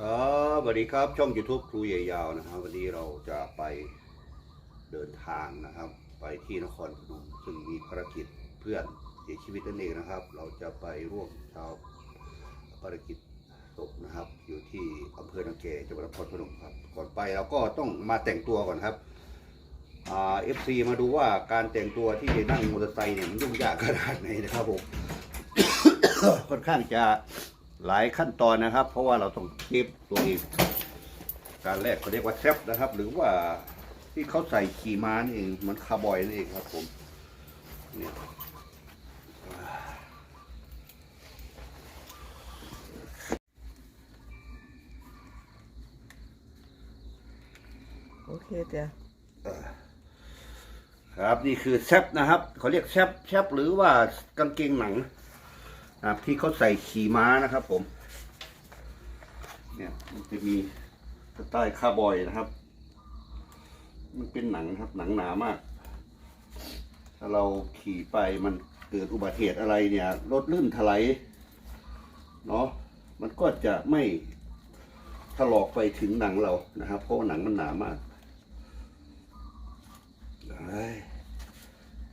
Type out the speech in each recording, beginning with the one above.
ครับสวัสดีครับช่อง YouTube ครูใหญ่ยาวนะครับวันนี้เราจะไปเดินทางนะครับ ไปที่นครพนมซึ่งมีภารกิจเพื่อนเสียชีวิตนั่นเองนะครับ เราจะไปร่วมชาวภารกิจศพนะครับ อยู่ที่อำเภอนาเกจังหวัดนครพนมครับ ก่อนไปเราก็ต้องมาแต่งตัวก่อนครับเอฟซีมาดูว่าการแต่งตัวที่นั่งมอเตอร์ไซค์เนี่ยมันยุ่งยากขนาดไหนนะครับผมค่อนข้างจะ หลายขั้นตอนนะครับ เพราะว่าเราต้องเก็บตัวเองการแรกเขาเรียกว่าแซปนะครับ หรือว่าที่เขาใส่ขี่ม้านี่เองเหมันคาร์บอยนั่เองครับผมเนี่ยโอเคเดี๋ยวครับนี่คือแซปนะครับเขาเรียกแซปแซปหรือว่ากางเกงหนัง ครับที่เขาใส่ขี่ม้านะครับผม เนี่ยมันจะมีสไตล์คาบอยนะครับ มันเป็นหนังครับหนังหนามาก ถ้าเราขี่ไปมันเกิดอุบัติเหตุอะไรเนี่ยรถลื่นถลายเนาะมันก็จะไม่ถลอกไปถึงหนังเรานะครับ เพราะหนังมันหนามากเอ้ย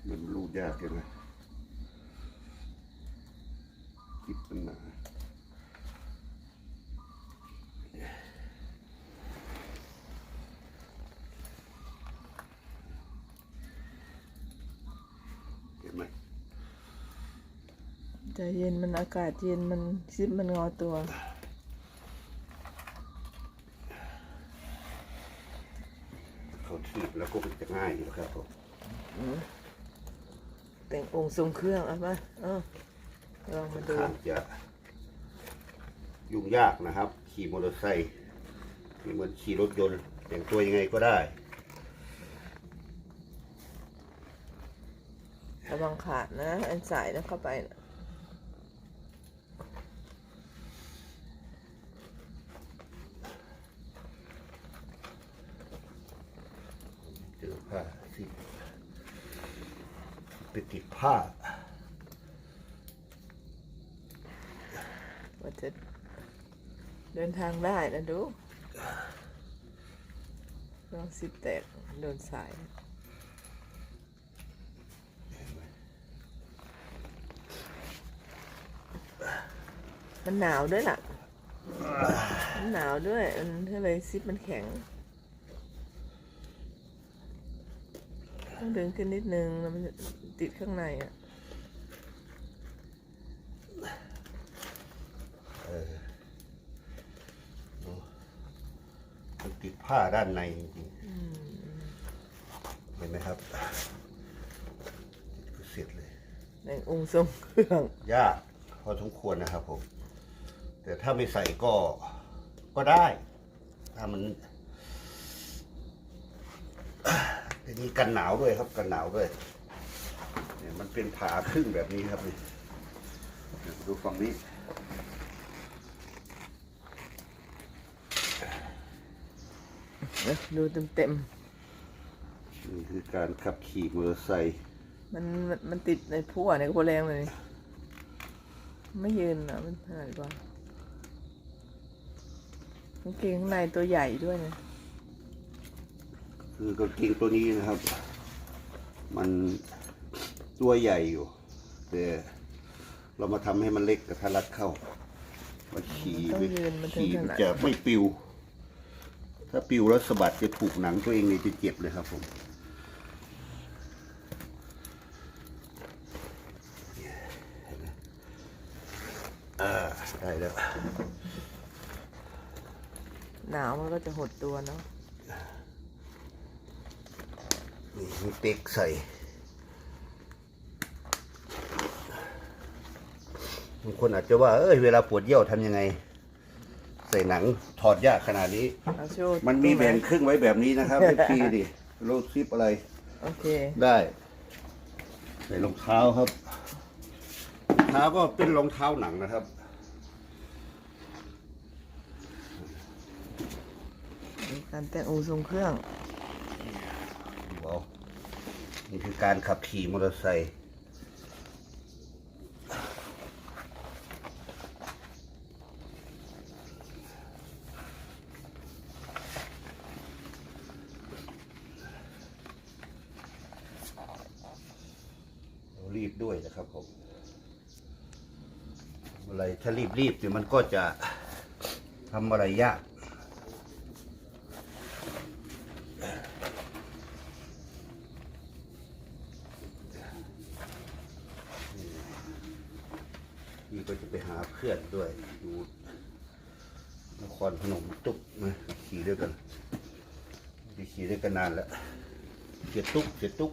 มันรูดยากเลย นะจิบมันหนาเห็นไหมใจเย็นมันอากาศเย็นมันซิปมันงอตัวเขาถีบแล้วก็มันจะง่ายอยู่แล้วครับผม แต่งองค์ทรงเครื่องเอะมาเออ ลองมาดูค่อนข้างจะยุ่งยากนะครับ ขี่มอเตอร์ไซค์นี่เหมือนขี่รถยนต์แต่งตัวยังไงก็ได้ระวังขาดนะ อันสายนะเข้าไปนะเจอผ้าสิไปติดผ้า ว่า จะเดินทางได้นะดูลองซิปแตกโดนสาย มันหนาวด้วยล่ะ มันหนาวด้วย มันก็เลยซิปมันแข็ง ต้องดึงขึ้นนิดนึงแล้วมันจะติดข้างในอะ มันติด ผ้าด้านในจริงๆเห็นไหมครับติดเสร็จเลยแบ่งองค์ทรงเครื่อง ยากพอสมควรนะครับผม แต่ถ้าไม่ใส่ก็ก็ได้ ถ้ามันทีนี้กันหนาวด้วยครับกันหนาวด้วยเนี่ยมันเป็นผาครึ่งแบบนี้ครับนี่เดี๋ยวดูฝั่งนี้ ดี๋ยวดูเต็มนี่คือการขับขี่มอเตอร์ไซค์ๆมันมันมันติดในพั่วในกระโปรงแรงเลย ไม่ยืนอะมันหายกว่ากางเกงข้างในตัวใหญ่ด้วยนะคือกางเกงตัวนี้นะครับ มันตัวใหญ่อยู่แต่เรามาทำให้มันเล็กกระทัดรัดเข้ามาขี่มันต้องยืนมันถึงขี่ขมันนาด จะไม่ปิว ถ้าปิวแล้วสะบัดจะถูกหนังตัวเองเนี่ยจะเจ็บเลยครับผมอ่าได้แล้ว หนาวมันก็จะหดตัวเนาะนี่มีเป๊กใส่ บางคนอาจจะว่า เอ้ย เวลาปวดเยี่ยวทำยังไง ใส่หนังถอดยากขนาดนี้ เอาโชว์มันมีตัวไหแบ่งครึ่งไว้แบบนี้นะครับเป็นทีดิโลดซิปอะไรโอเค ได้ ใส่รองเท้าครับรองเท้าก็เป็นรองเท้าหนังนะครับ การแต่งองค์ทรงเครื่องว้าวนี่คือการขับขี่มอเตอร์ไซค์ ด้วยนะครับผมอะไรถ้ารีบๆเนี่ยมันก็จะทำอะไรยากนี่ก็จะไปหาเพื่อนด้วยอยู่นครพนมตุ๊กนะขี่ด้วยกันไม่ได้ขี่ด้วยกันนานแล้วเสียตุ๊กเสียตุ๊ก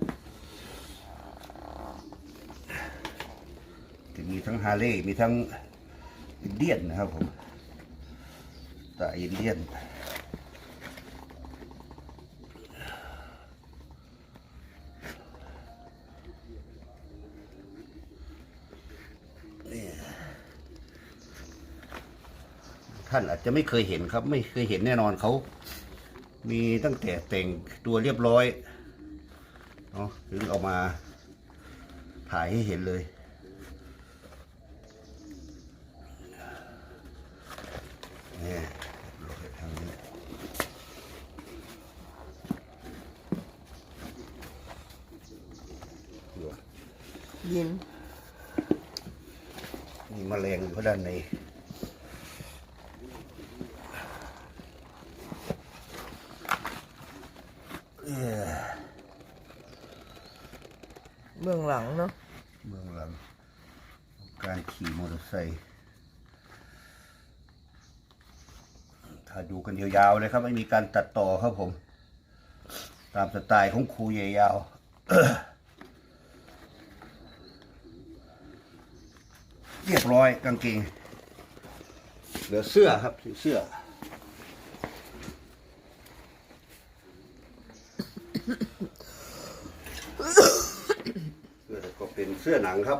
จะ มีทั้งฮาร์เลย์มีทั้งอินเดียนนะครับผมแต่อินเดียนท่านอาจจะไม่เคยเห็นครับ ไม่เคยเห็นแน่นอนเขา มีตั้งแต่แต่งตัวเรียบร้อยเนาะถึงเอามาถ่ายให้เห็นเลย เนี่ยทางนี้ดูยินมีแมลงอยู่ข้างด้านในเบื้องหลังเนาะเบื้องหลังของการขี่มอเตอร์ไซค์ถ้า ดูกันยาวๆเลยครับ ไม่มีการตัดต่อครับผม ตามสไตล์ของครูใหญ่ยาวเรียบร้อยกางเกงเหลือเสื้อครับเสื้อเสื้อแต่ก็เป็นเสื้อหนังครับ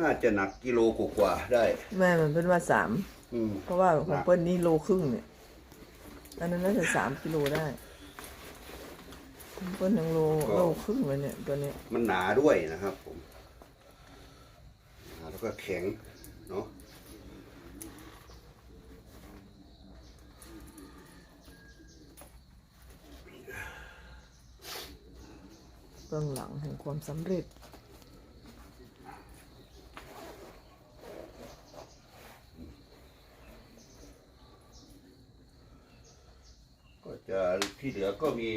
น่าจะหนักกิโลกว่าๆได้ แม่มันเป็นว่าสาม อืม เพราะว่าของเปิ้ลนี่โลครึ่งเนี่ย อันนั้นน่าจะสามกิโลได้ของเปิ้ลยังโลโลครึ่งเลยเนี่ยตัวเนี้ยมันหนาด้วยนะครับผมหนาแล้วก็แข็งเนาะเบื้องหลังแห่งความสำเร็จ จะที่เหลือก็มี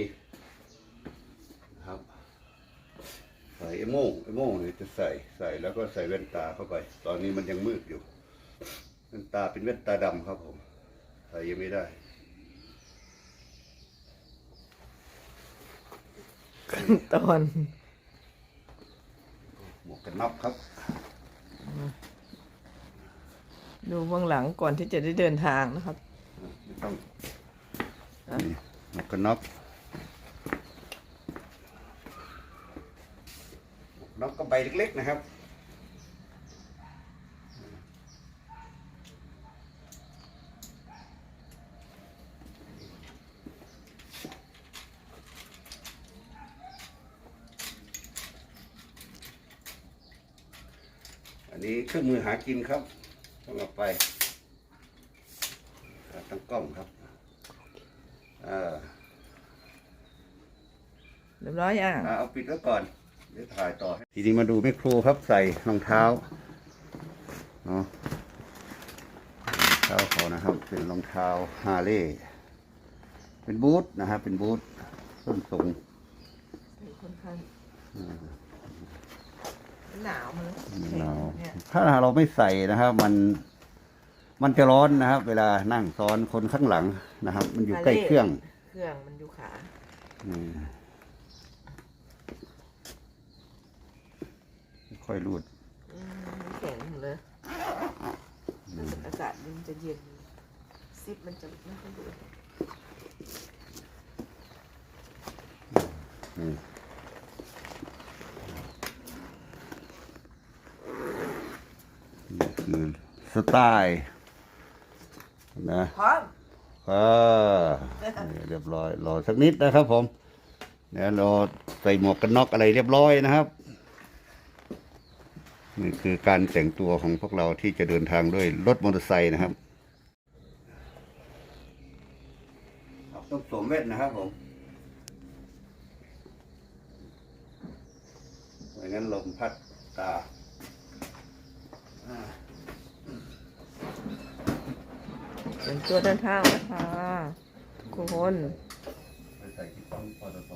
นะครับใส่ไอ้โม่งไอ้โม่งเนี่ยจะใส่ใส่แล้วก็ใส่แว่นตาเข้าไป ตอนนี้มันยังมืดอยู่แว่นตาเป็นแว่นตาดำครับผมใส่ยังไม่ได้ตอนหมวกกันน็อกครับ ดูเบื้องหลังก่อนที่จะได้เดินทางนะครับ ไม่ต้องนี่หมว กันน็อกน็อกก็ใบเล็กๆนะครับอันนี้เครื่องมือหากินครับต้องเอาไปตั้งกล้องครับอ่า เรียบร้อยยังอ่าเอาปิดไว้ก่อน เดี๋ยวถ่ายต่อ ทีนี้มาดูแม่ครูครับใส่รองเท้าเนาะรองเท้าเขานะครับ เป็นรองเท้าฮาร์เลย์เป็นบูทนะครับ เป็นบูทส้นสูงค่อนข้างหนาวมันเราเนี่ยถ้าเราไม่ใส่นะครับ มันมันจะร้อนนะครับ เวลานั่งซ้อนคนข้างหลังนะครับ มันอยู่ใกล้เครื่อง เครื่องมันอยู่ขา อืม ค่อยรูดอืมมันแข็งหมดเลยรู้สึกอากาศมันจะเย็นซิปมันจะไม่ค่อยดูนี่นี่คือสไตล์นะพร้อมเออนี่เรียบร้อยรอสักนิดนะครับผมเนี่ยรอใส่หมวกกันน็อกอะไรเรียบร้อยนะครับ นี่คือการแต่งตัวของพวกเราที่จะเดินทางด้วยรถมอเตอร์ไซค์นะครับต้องสวมเวทนะครับผมไม่งั้นลมพัดตาเป็นตัวเดินทางนะคะทุกคนไปใส่ที่ปั๊มปตท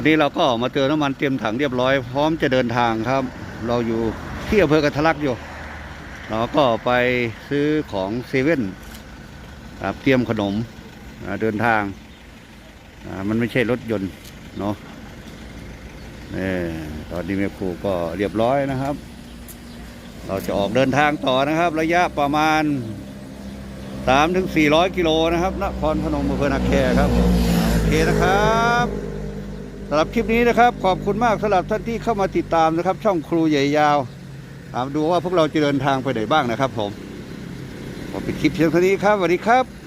อนนี้เราก็มาเติมน้ำมันเตรียมถังเรียบร้อยพร้อมจะเดินทางครับ เราอยู่ที่อำเภอกระทลักอยู่ เราก็ไปซื้อของเซเว่นเตรียมขนมเดินทาง มันไม่ใช่รถยนต์เนาะเออตอนนี้แม่ครูก็เรียบร้อยนะครับ เราจะออกเดินทางต่อนะครับ ระยะประมาณ3ถึง400 กิโลนะครับนครพนมอำเภอนาแคครับ โอเคนะครับ สำหรับคลิปนี้นะครับ ขอบคุณมากสำหรับท่านที่เข้ามาติดตามนะครับ ช่องครูใหญ่ยาวตามดูว่าพวกเราจะเดินทางไปไหนบ้างนะครับ ผมขอปิดคลิปเพียงเท่านี้ครับสวัสดีครับ